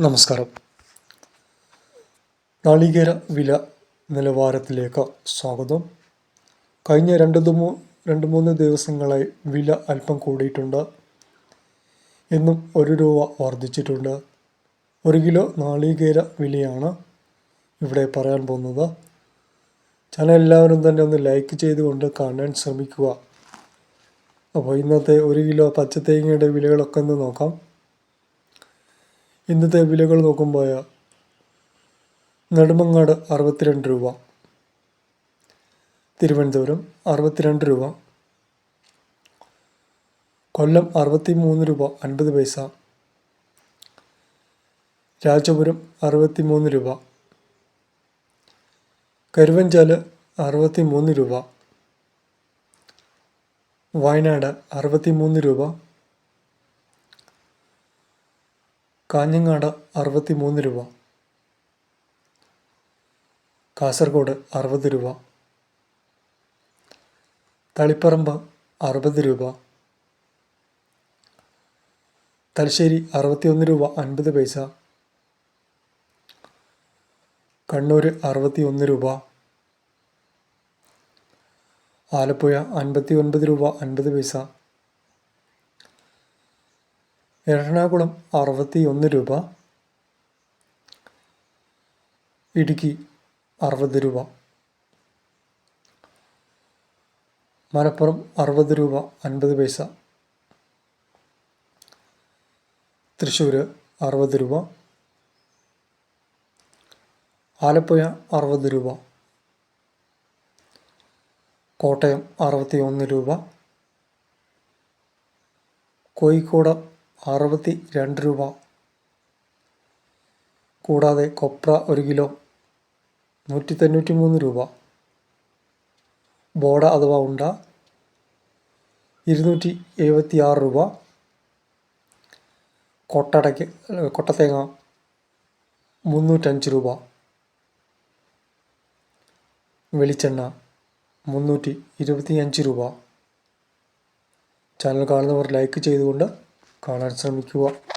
നമസ്കാരം. നാളികേര വില നിലവാരത്തിലേക്ക് സ്വാഗതം. കഴിഞ്ഞ രണ്ട് മൂ രണ്ട് മൂന്ന് ദിവസങ്ങളായി വില അല്പം കൂടിയിട്ടുണ്ട്. ഇന്നും ഒരു രൂപ വർദ്ധിച്ചിട്ടുണ്ട്. ഒരു കിലോ നാളികേര വിലയാണ് ഇവിടെ പറയാൻ പോകുന്നത്. ചാനൽ എല്ലാവരും തന്നെ ഒന്ന് ലൈക്ക് ചെയ്തുകൊണ്ട് കാണാൻ ശ്രമിക്കുക. അപ്പോൾ ഇന്നത്തെ ഒരു കിലോ പച്ചത്തേങ്ങയുടെ വിലകളൊക്കെ ഒന്ന് നോക്കാം. ഇന്നത്തെ വിലകൾ നോക്കുമ്പോൾ നെടുമങ്ങാട് അറുപത്തിരണ്ട് രൂപ തിരുവനന്തപുരം അറുപത്തിരണ്ട് രൂപ കൊല്ലം അറുപത്തി മൂന്ന് രൂപ അൻപത് പൈസ രാജപുരം അറുപത്തി മൂന്ന് രൂപ കരുവഞ്ചാൽ അറുപത്തി മൂന്ന് രൂപ വയനാട് അറുപത്തി മൂന്ന് രൂപ കാഞ്ഞങ്ങാട് അറുപത്തി മൂന്ന് രൂപ. കാസർഗോഡ് അറുപത് രൂപ. തളിപ്പറമ്പ് അറുപത് രൂപ. തലശ്ശേരി അറുപത്തിയൊന്ന് രൂപ അൻപത് പൈസ. കണ്ണൂർ അറുപത്തി ഒന്ന് രൂപ. ആലപ്പുഴ അൻപത്തി ഒൻപത് രൂപ അൻപത് പൈസ. എറണാകുളം അറുപത്തി ഒന്ന് രൂപ ഇടുക്കി അറുപത് രൂപ മലപ്പുറം അറുപത് രൂപ അൻപത് പൈസ തൃശ്ശൂർ അറുപത് രൂപ ആലപ്പുഴ അറുപത് രൂപ കോട്ടയം അറുപത്തി ഒന്ന് രൂപ കോഴിക്കോട് അറുപത്തി രണ്ട് രൂപ. കൂടാതെ കൊപ്ര ഒരു കിലോ നൂറ്റി തൊണ്ണൂറ്റി മൂന്ന് രൂപ. ബോഡ അഥവാ ഉണ്ട ഇരുന്നൂറ്റി എഴുപത്തി ആറ് രൂപ. കൊട്ടടയ്ക്ക് കൊട്ടത്തേങ്ങ മുന്നൂറ്റഞ്ച് രൂപ. വെളിച്ചെണ്ണ മുന്നൂറ്റി ഇരുപത്തി അഞ്ച് രൂപ. ചാനൽ കാണുന്നവർ ലൈക്ക് ചെയ്തുകൊണ്ട് 河原さんの今日は。